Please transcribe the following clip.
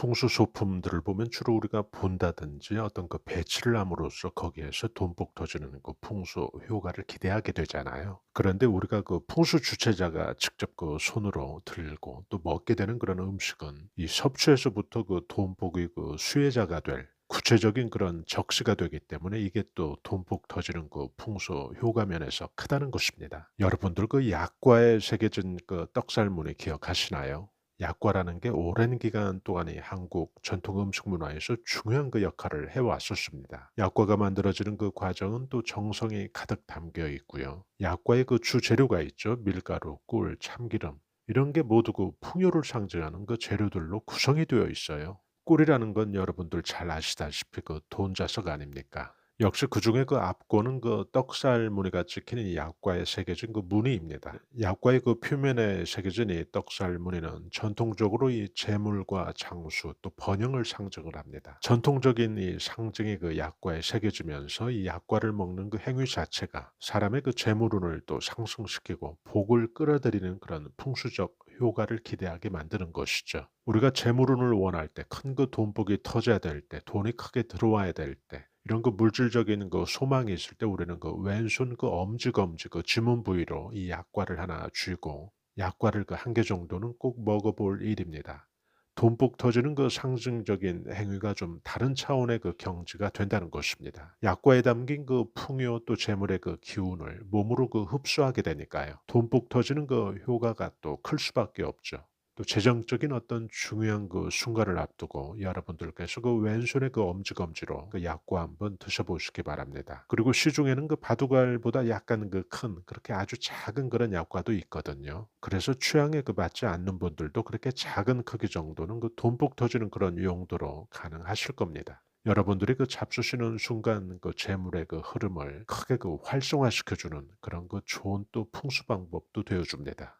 풍수 소품들을 보면 주로 우리가 본다든지 어떤 그 배치를 함으로써 거기에서 돈복 터지는 그 풍수 효과를 기대하게 되잖아요. 그런데 우리가 그 풍수 주체자가 직접 그 손으로 들고 또 먹게 되는 그런 음식은 이 섭취에서부터 그 돈복의 그 수혜자가 될 구체적인 그런 적시가 되기 때문에 이게 또 돈복 터지는 그 풍수 효과 면에서 크다는 것입니다. 여러분들 그 약과에 새겨진 그 떡살무늬 기억하시나요? 약과라는 게 오랜 기간 동안 이 한국 전통 음식 문화에서 중요한 그 역할을 해왔었습니다. 약과가 만들어지는 그 과정은 또 정성이 가득 담겨 있고요. 약과의 그 주재료가 있죠. 밀가루, 꿀, 참기름. 이런 게 모두 그 풍요를 상징하는 그 재료들로 구성이 되어 있어요. 꿀이라는 건 여러분들 잘 아시다시피 그 돈자석 아닙니까? 역시 그중에 그 앞권은 그 떡살 무늬가 찍힌 이 약과에 새겨진 그 무늬입니다. 약과의 그 표면에 새겨진 이 떡살 무늬는 전통적으로 이 재물과 장수 또 번영을 상징을 합니다. 전통적인 이 상징이 그 약과에 새겨지면서 이 약과를 먹는 그 행위 자체가 사람의 그 재물운을 또 상승시키고 복을 끌어들이는 그런 풍수적 효과를 기대하게 만드는 것이죠. 우리가 재물운을 원할 때, 큰 그 돈복이 터져야 될 때, 돈이 크게 들어와야 될 때, 이런 그 물질적인 그 소망이 있을 때 우리는 그 왼손 그 엄지검지 그 지문 부위로 이 약과를 하나 쥐고 약과를 그 한 개 정도는 꼭 먹어볼 일입니다. 돈복 터지는 그 상징적인 행위가 좀 다른 차원의 그 경지가 된다는 것입니다. 약과에 담긴 그 풍요 또 재물의 그 기운을 몸으로 그 흡수하게 되니까요. 돈복 터지는 그 효과가 또 클 수밖에 없죠. 또 재정적인 어떤 중요한 그 순간을 앞두고 여러분들께서 그 왼손의 그 엄지검지로 그 약과 한번 드셔보시기 바랍니다. 그리고 시중에는 그 바둑알보다 약간 그 큰 그렇게 아주 작은 그런 약과도 있거든요. 그래서 취향에 그 맞지 않는 분들도 그렇게 작은 크기 정도는 그 돈복 터지는 그런 용도로 가능하실 겁니다. 여러분들이 그 잡수시는 순간 그 재물의 그 흐름을 크게 그 활성화시켜주는 그런 그 좋은 또 풍수 방법도 되어줍니다.